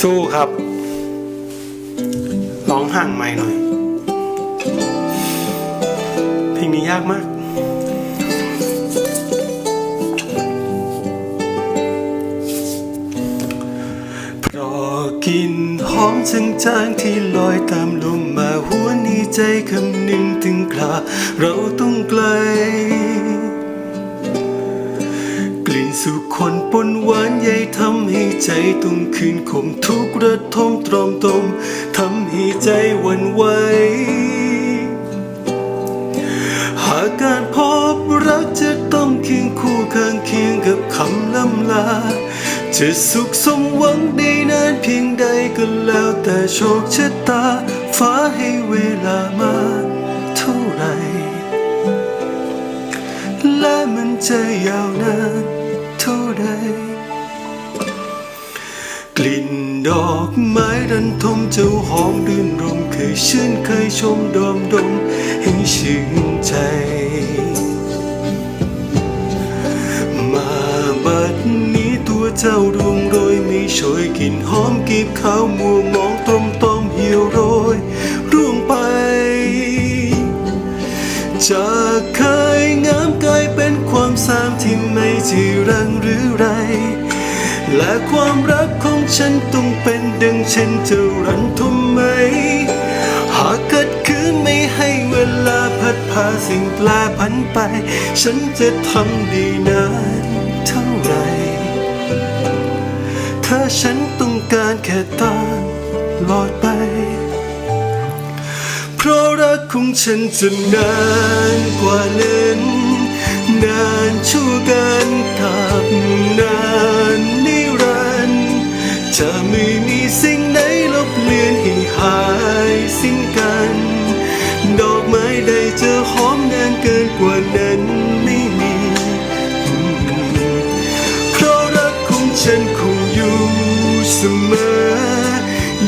สู้ครับร้องห่างไม่หน่อย เพลงนี้ยากมาก เพราะกินหอมจางๆที่ลอยตามลมมาหัวนในใจคำหนึ่งถึงคราเราต้องไกล สุขคนปนหวานใยทำให้ใจต้องคืนคมทุกระทมตรอมตมทำให้ใจวันไหวหากการพบรักจะต้องเคียงคู่ข้างเคียงกับคำล่ำลา จะสุขสมหวังได้นานเพียงใดก็แล้วแต่โชคชะตา ฟ้าให้เวลามาเท่าไหร่และมันจะยาว ดอกไม้รันทมเจ้าหอมรื่นรมเคยชื่นเคยชมดอมดมให้ชื่นใจ มาบัดนี้ตัวเจ้าดวงโรยมีโชยกลิ่นหอมกีบขาวมัวมองตรมต้มเหี่ยวโรยร่วงไป จากเคยงามกลายเป็นความสามที่ไม่จีรังหรือไร และความรักของฉันต้องเป็นดังเช่นเจ้ารันทมไหม หากเกิดคืนไม่ให้เวลาพัดพาสิ่งแปลพันไป ฉันจะทำดีนานเท่าไหรถ้าฉันต้องการแค่ตามลอดไป เพราะรักของฉันจะนานกว่านั้นนานชั่วกันตับนานนิรัน จะไม่มีสิ่งไหนลบเลือนให้หายสิ้นกัน ดอกไม้ใดจะหอมนานเกินกว่านั้นไม่มี เพราะรักของฉันคงอยู่เสมอ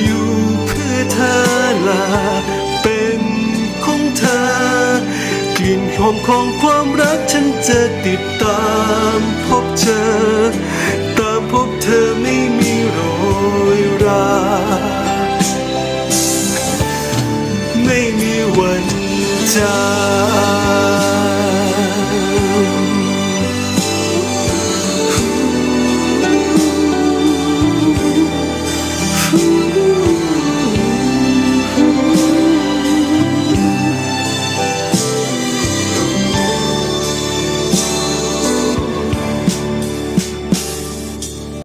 อยู่เพื่อเธอลาเป็นของเธอ กลิ่นหอมของความรักฉันจะติดตามพบเจอ ตามพบเธอไม่ time